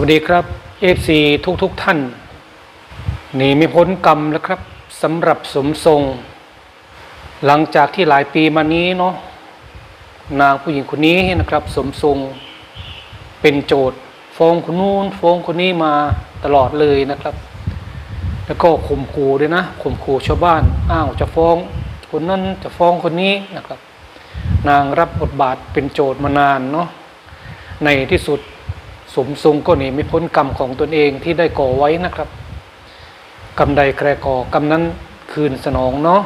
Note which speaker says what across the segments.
Speaker 1: วัสดีครับ FC ทุกทุกท่านหนีไม่พ้นกรรมแล้วครับสำหรับสมทรง หลังจากที่หลายปีมานี้เนาะนางผู้หญิงคนนี้นะครับ สมทรง เป็นโจทย์ฟ้องคนนู้นฟ้องคนนี้มาตลอดเลยนะครับ แล้วก็ข่มขู่ด้วยนะข่มขู่ชาวบ้านอ้าวจะฟ้อง คนนั้นจะฟ้องคนนี้นะครับ นางรับบทบาทเป็นโจทย์มานานเนาะในที่สุด สมทรงก็หนีไม่พ้นกรรมของตนเองที่ได้ก่อไว้นะครับ กรรมใดแกรก่อกรรมนั้นคืนสนองเนาะ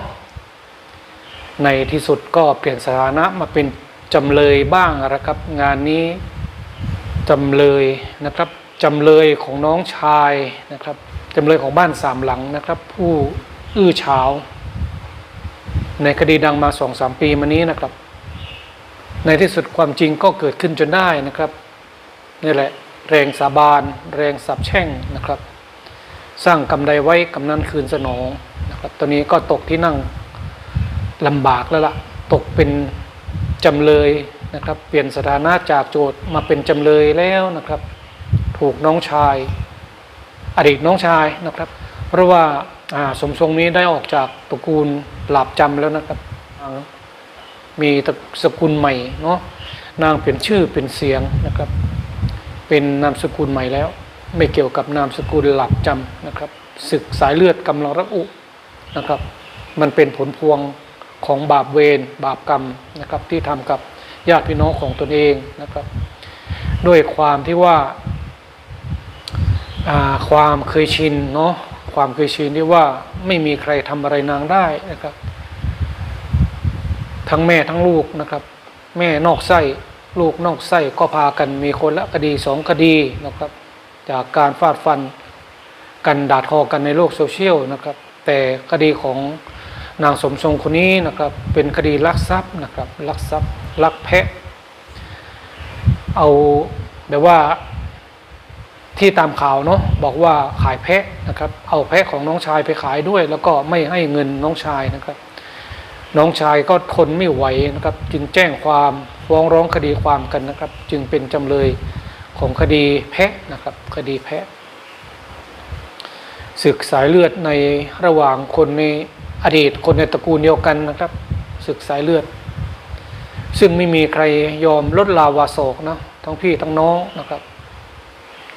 Speaker 1: ในที่สุดก็เปลี่ยนสถานะมาเป็นจำเลยบ้างนะครับ งานนี้จำเลยนะครับจำเลยของน้องชายนะครับจำเลยของบ้านสามหลังนะครับ ผู้อื้อเฉาในคดีดังมาสองสามปีมานี้นะครับ ในที่สุดความจริงก็เกิดขึ้นจนได้นะครับนี่แหละ แรงสาบาน แรงสับแช่งนะครับ สร้างกรรไว้กำนั้นคืนสนองนะครับตอนนี้ก็ตกที่นั่งลำบากแล้วละ่ะตกเป็นจำเลยนะครับ เปลี่ยนสถานะจากโจทย์มาเป็นจำเลยแล้วนะครับ ถูกน้องชาย อดีตน้องชายนะครับ เพราะว่าสมทรงนี้ได้ออกจากตระกูลหลาบจำแล้วนะครับมีตระสกุลใหม่เนาะนางเปลี่ยนชื่อเป็นเสียงนะครับ เป็นนามสกุลใหม่แล้ว ไม่เกี่ยวกับนามสกุลหลับจำนะครับศึกสายเลือดกำลังระอุนะครับ มันเป็นผลพวงของบาปเวรบาปกรรมนะครับที่ทำกับญาติพี่น้องของตนเองนะครับ ด้วยความที่ว่าอ่าความเคยชินเนาะความเคยชินที่ว่าไม่มีใครทำอะไรนางได้นะครับ ทั้งแม่ทั้งลูกนะครับ แม่นอกไส้ ลูกน้อกไส้ก็พากันมีคนละคดีสองคดีนะครับ จากการฟาดฟันกันด่าทอกันในโลกโซเชียลนะครับ แต่คดีของนางสมทรงคนนี้นะครับ เป็นคดีลักทรัพย์นะครับลักทรัพย์ลักแพะ เอาแบบว่าที่ตามข่าวเนาะบอกว่าขายแพะนะครับ เอาแพะของน้องชายไปขายด้วย แล้วก็ไม่ให้เงินน้องชายนะครับ น้องชายก็ทนไม่ไหวนะครับ จึงแจ้งความ ฟ้องร้องคดีความกันนะครับ จึงเป็นจำเลยของคดีแพะนะครับ คดีแพะศึกสายเลือดในระหว่างคนในอดีตคนในตระกูลเดียวกันนะครับ ศึกสายเลือด ซึ่งไม่มีใครยอมลดลาวาโศกนะทั้งพี่ทั้งน้องนะครับ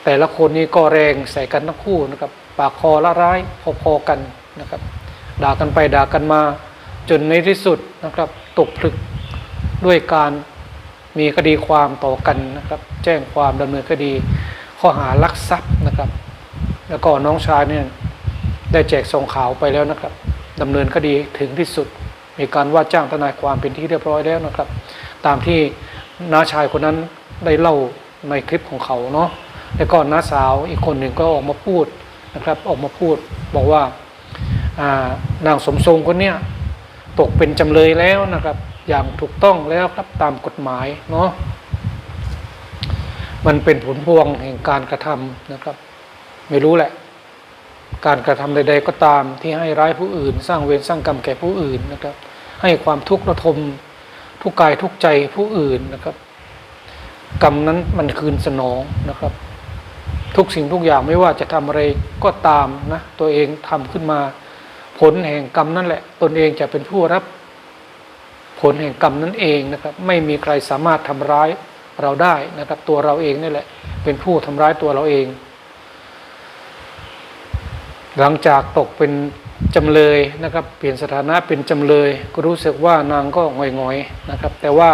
Speaker 1: แต่ละคนนี้ก็แรงใส่กันทั้งคู่นะครับ ปากคอละร้ายพอๆกันนะครับ ด่ากันไปด่ากันมาจนในที่สุดนะครับ ตกผลึกด้วยการ มีคดีความต่อกันนะครับ แจ้งความดำเนินคดี ข้อหารักทรัพย์นะครับ แล้วก็น้องชายเนี่ยได้แจกส่งข่าวไปแล้วนะครับดำเนินคดีถึงที่สุด มีการว่าจ้างทนายความเป็นที่เรียบร้อยแล้วนะครับ ตามที่น้าชายคนนั้นได้เล่าในคลิปของเขาเนาะแล้วก็น้าสาวอีกคนหนึ่งก็ออกมาพูดนะครับ ออกมาพูดบอกว่าอ่านางสมทรงคนเนี้ยตกเป็นจำเลยแล้วนะครับ อย่างถูกต้องแล้วครับตามกฎหมายเนาะมันเป็นผลพวงแห่งการกระทำนะครับ ไม่รู้แหละ การกระทำใด ๆ ก็ตามที่ให้ร้ายผู้อื่น สร้างเวรสร้างกรรมแก่ผู้อื่นนะครับ ให้ความทุกข์ระทมทุกกายทุกใจผู้อื่นนะครับ กรรมนั้นมันคืนสนองนะครับ ทุกสิ่งทุกอย่างไม่ว่าจะทำอะไรก็ตามนะตัวเองทำขึ้นมา ผลแห่งกรรมนั่นแหละ ตนเองจะเป็นผู้รับ ผลแห่งกรรมนั่นเองนะครับ ไม่มีใครสามารถทำร้ายเราได้นะครับ ตัวเราเองนี่แหละ เป็นผู้ทำร้ายตัวเราเอง หลังจากตกเป็นจำเลยนะครับ เปลี่ยนสถานะเป็นจำเลย ก็รู้สึกว่านางก็งอยๆนะครับ แต่ว่า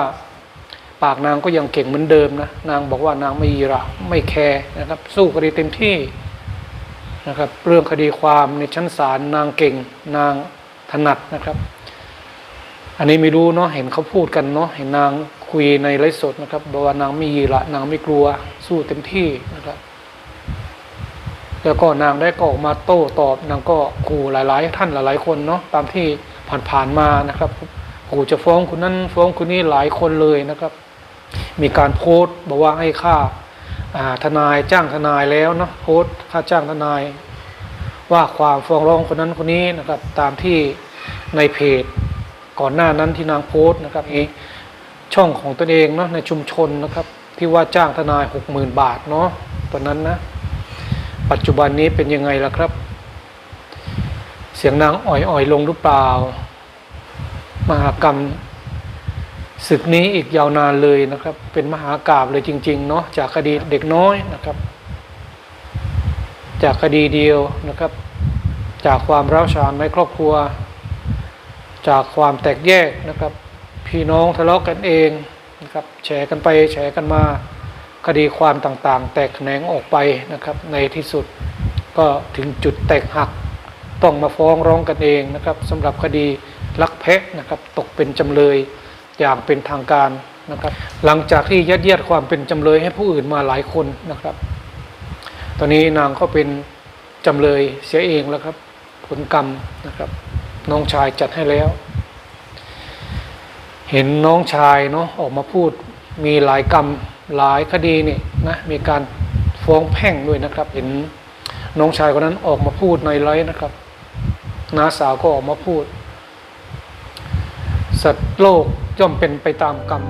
Speaker 1: ปากนางก็ยังเก่งเหมือนเดิมนะนางบอกว่านางไม่ยีระไม่แคร์นะครับ สู้คดีเต็มที่นะครับ เรื่องคดีความในชั้นศาลนางเก่งนางถนัดนะครับ อันนี้ไม่รู้เนาะเห็นเขาพูดกันเนาะเห็นนางคุยในไลฟ์สดนะครับบอกว่านางไม่ยีละนางไม่กลัวสู้เต็มที่นะครับแล้วก็นางได้ก็ออกมาโต้ตอบนางก็ขู่หลาย ๆ ท่านหลาย ๆ คนเนาะตามที่ผ่านๆมานะครับขู่จะฟ้องคนนั้นฟ้องคนนี้หลายคนเลยนะครับ มีการโพสต์บอกว่าให้ค่าทนายจ้างทนายแล้วเนาะโพสต์ค่าจ้างทนาย ว่าความฟ้องร้องคนนั้นคนนี้นะครับ ตามที่ในเพจ ก่อนหน้านั้นที่นางโพสต์นะครับอีกช่องของตนเองเนาะในชุมชนนะครับ ที่ว่าจ้างทนายหกหมื่นบาทเนาะตอนนั้นนะปัจจุบันนี้เป็นยังไงล่ะครับ เสียงนางอ่อยๆลงหรือเปล่า มหากรรมศึกนี้อีกยาวนานเลยนะครับ เป็นมหากราบเลยจริง ๆ เนาะจากคดีเด็กน้อยนะครับ จากคดีเดียวนะครับ จากความร้าวฉานในครอบครัว จากความแตกแยกนะครับ พี่น้องทะเลาะกันเองนะครับแฉกันไปแฉกันมาคดีความต่างๆ แตกแขนงออกไปนะครับ ในที่สุดก็ถึงจุดแตกหักต้องมาฟ้องร้องกันเองนะครับสำหรับคดีลักแพะนะครับ ตกเป็นจำเลยอย่างเป็นทางการนะครับ หลังจากที่ยัดเยียดความเป็นจำเลยให้ผู้อื่นมาหลายคนนะครับ ตอนนี้นางก็เป็นจำเลยเสียเองแล้วครับ ผลกรรมนะครับ น้องชายจัดให้แล้ว เห็นน้องชายเนาะออกมาพูดมีหลายกรรมหลายคดีนี่นะมีการฟ้องแพ่งด้วยนะครับ เห็นน้องชายคนนั้นออกมาพูดในไลฟ์นะครับน้าสาวก็ออกมาพูด สัตว์โลกย่อมเป็นไปตามกรรม